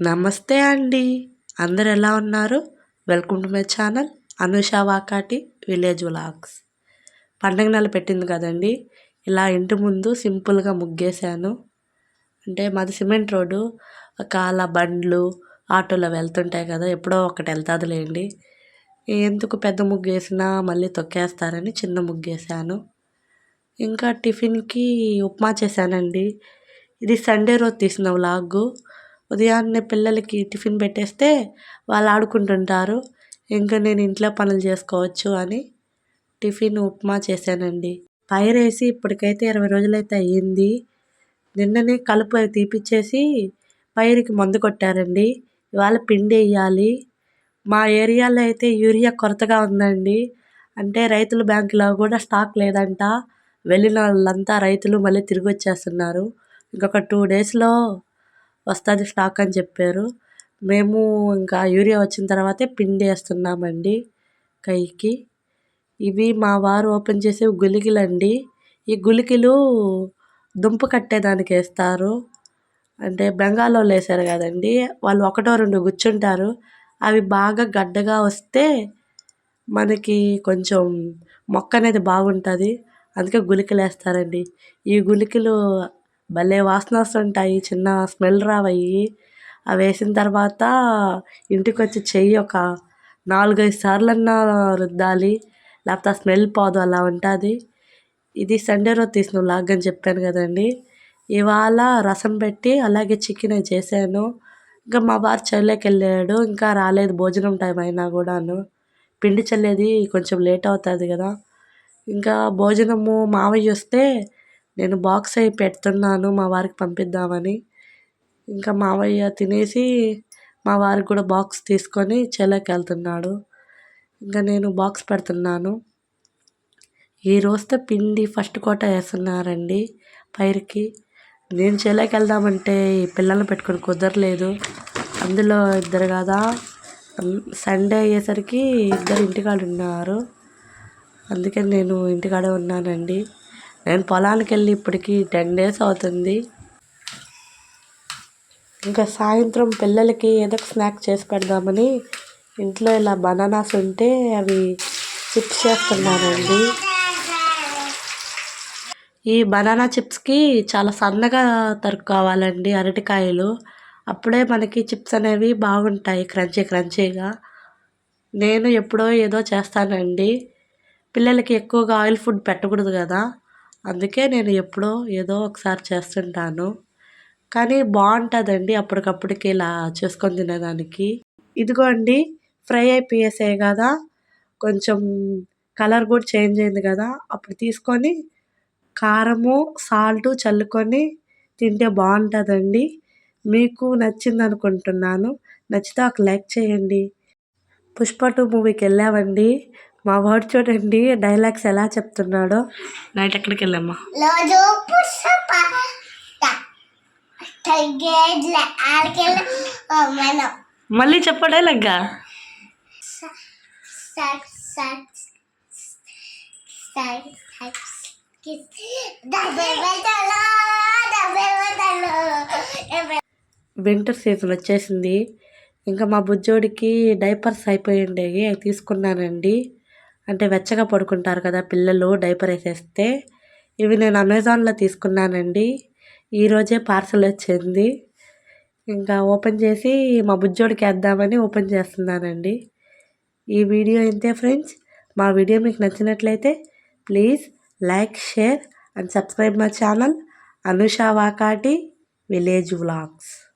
నమస్తే అండి. అందరు ఎలా ఉన్నారు? Welcome to my channel Anusha Vakati village vlogs. పండగ నెల పెట్టింది కదండి. ఇలా ఇంటి ముందు సింపుల్గా ముగ్గేశాను. అంటే మాది సిమెంట్ రోడ్డు. కాల బండ్లు ఆటోలో వెళ్తుంటాయి కదా ఎప్పుడో ఒకటి వెళ్తాదిలేండి. ఎందుకు పెద్ద ముగ్గు వేసినా మళ్ళీ తొక్కేస్తారని చిన్న ముగ్గేసాను ఇంకా టిఫిన్కి ఉప్మా చేశానండి. ఇది సండే రోజు తీసిన వ్లాగు. ఉదయాన్నే పిల్లలకి టిఫిన్ పెట్టేస్తే వాళ్ళు ఆడుకుంటుంటారు. ఇంకా నేను ఇంట్లో పనులు చేసుకోవచ్చు అని టిఫిన్ ఉప్మా చేశానండి. పైరేసి ఇప్పటికైతే ఇరవై రోజులైతే అయ్యింది. నిన్ననే కలుపు తీపిచ్చేసి పైరుకి మందు కొట్టారండి. ఇవాళ పిండి వేయాలి. మా ఏరియాలో అయితే యూరియా కొరతగా ఉందండి. అంటే రైతుల బ్యాంకులో కూడా స్టాక్ లేదంట. వెళ్ళిన వాళ్ళంతా రైతులు మళ్ళీ తిరిగి వచ్చేస్తున్నారు. ఇంకొక టూ డేస్లో వస్తుంది స్టాక్ అని చెప్పారు. మేము ఇంకా యూరియా వచ్చిన తర్వాతే పిండి వేస్తున్నామండి కైకి. ఇవి మా వారు ఓపెన్ చేసే గులికలు అండి ఈ గులికలు దుంప కట్టేదానికి వేస్తారు. అంటే బెంగాల్లో వేసారు కదండి వాళ్ళు ఒకటో రెండు గుచ్చుంటారు అవి బాగా గడ్డగా వస్తే మనకి కొంచెం మొక్క అనేది బాగుంటుంది. అందుకే గుళికలు వేస్తారండి. ఈ గుళికలు భలే వాసన వస్తుంటాయి చిన్న స్మెల్ రావయి అవి వేసిన తర్వాత ఇంటికి వచ్చి చెయ్యి ఒక నాలుగైదు సార్లన్నా రుద్దాలి లేకపోతే ఆ స్మెల్ పోదు అలా ఉంటుంది. ఇది సండే రోజు తీసిన లాగ్ అని చెప్పాను కదండి. ఇవాళ రసం పెట్టి అలాగే చికెన్ చేశాను. ఇంకా మా వారు చెల్లెకి వెళ్ళాడు ఇంకా రాలేదు భోజనం టైం అయినా కూడాను. పిండి చల్లేది కొంచెం లేట్ అవుతుంది కదా. ఇంకా భోజనము మావయ్య వస్తే నేను బాక్స్ అయి పెడుతున్నాను మా వారికి పంపిద్దామని. ఇంకా మావయ్య తినేసి మా వారికి కూడా బాక్స్ తీసుకొని చేలోకి వెళ్తున్నాడు. ఇంకా నేను బాక్స్ పెడుతున్నాను. ఈ రోజుతో పిండి ఫస్ట్ కోట వేస్తున్నారండి పైరుకి. నేను చేలోకి వెళ్దామంటే ఈ పిల్లల్ని పెట్టుకొని కుదరలేదు. అందులో ఇద్దరు కదా. సండే అయ్యేసరికి ఇద్దరు ఇంటికాడ ఉన్నారు అందుకని నేను ఇంటికాడే ఉన్నానండి. నేను పొలానికి వెళ్ళి ఇప్పటికి టెన్ డేస్ అవుతుంది. ఇంకా సాయంత్రం పిల్లలకి ఏదో ఒక స్నాక్ చేసి పెడదామని ఇంట్లో ఇలా బనానాస్ ఉంటే అవి చిప్స్ చేస్తున్నానండి. ఈ బనానా చిప్స్కి చాలా సన్నగా తరుక్కోవాలండి అరటికాయలు. అప్పుడే మనకి చిప్స్ అనేవి బాగుంటాయి క్రంచీ క్రంచీగా నేను ఎప్పుడో ఏదో చేస్తానండి. పిల్లలకి ఎక్కువగా ఆయిల్ ఫుడ్ పెట్టకూడదు కదా. అందుకే నేను ఎప్పుడో ఏదో ఒకసారి చేస్తుంటాను. కానీ బాగుంటుందండి అప్పటికప్పటికి ఇలా చేసుకొని తినేదానికి. ఇదిగో అండి ఫ్రై అయిపోయేసాయి కదా. కొంచెం కలర్ కూడా చేంజ్ అయింది కదా. అప్పుడు తీసుకొని కారము సాల్ట్ చల్లుకొని తింటే బాగుంటుందండి. మీకు నచ్చింది అనుకుంటున్నాను. నచ్చితే ఒక లైక్ చేయండి. పుష్ప టూ మూవీకి వెళ్ళామండి మా వాడు చూడండి డైలాగ్స్ ఎలా చెప్తున్నాడో. నైట్ ఎక్కడికి వెళ్ళామ్మా? మళ్ళీ చెప్ప డైలాగ్గా వింటర్ సీజన్ వచ్చేసింది. ఇంకా మా బుజ్జోడికి డైపర్స్ అయిపోయి ఉండేవి అవి తీసుకున్నానండి. అంటే వెచ్చగా పడుకుంటారు కదా పిల్లలు డైపర్ వేసేస్తే. ఇవి నేను అమెజాన్లో తీసుకున్నానండి. ఈరోజే పార్సల్ వచ్చింది. ఇంకా ఓపెన్ చేసి మా బుజ్జోడికి వేద్దామని ఓపెన్ చేస్తున్నానండి. ఈ వీడియో ఇంతే ఫ్రెండ్స్. మా వీడియో మీకు నచ్చినట్లయితే please like share and subscribe my channel. Anusha Vakati village vlogs.